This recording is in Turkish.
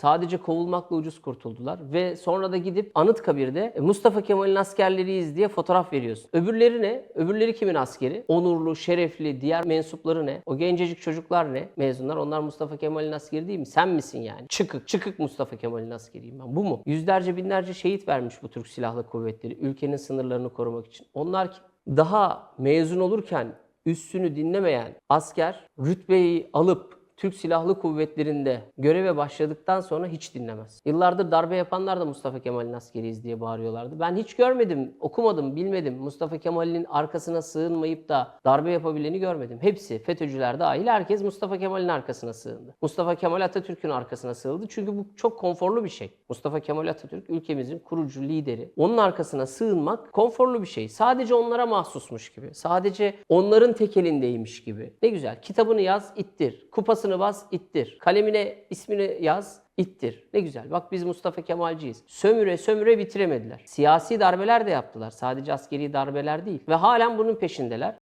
Sadece kovulmakla ucuz kurtuldular ve sonra da gidip Anıtkabir'de e, Mustafa Kemal'in askerleriyiz diye fotoğraf veriyorsun. Öbürleri ne? Öbürleri kimin askeri? Onurlu, şerefli, diğer mensupları ne? O gencecik çocuklar ne? Mezunlar. Onlar Mustafa Kemal'in askeri değil mi? Sen misin yani? Çıkık, çıkık Mustafa Kemal'in askeriyim ben. Bu mu? Yüzlerce binlerce şehit vermiş bu Türk Silahlı Kuvvetleri ülkenin sınırlarını korumak için. Onlar kim? Daha mezun olurken üstünü dinlemeyen asker rütbeyi alıp Türk Silahlı Kuvvetleri'nde göreve başladıktan sonra hiç dinlemez. Yıllardır darbe yapanlar da Mustafa Kemal'in askeriyiz diye bağırıyorlardı. Ben hiç görmedim, okumadım, bilmedim. Mustafa Kemal'in arkasına sığınmayıp da darbe yapabileni görmedim. Hepsi FETÖ'cüler dahil herkes Mustafa Kemal'in arkasına sığındı. Mustafa Kemal Atatürk'ün arkasına sığıldı. Çünkü bu çok konforlu bir şey. Mustafa Kemal Atatürk ülkemizin kurucu lideri. Onun arkasına sığınmak konforlu bir şey. Sadece onlara mahsusmuş gibi. Sadece onların tek elindeymiş gibi. Ne güzel. Kitabını yaz, ittir. Kupasını bas, ittir. Kalemine ismini yaz, ittir. Ne güzel. Bak biz Mustafa Kemalciyiz. Sömüre sömüre bitiremediler. Siyasi darbeler de yaptılar. Sadece askeri darbeler değil. Ve halen bunun peşindeler.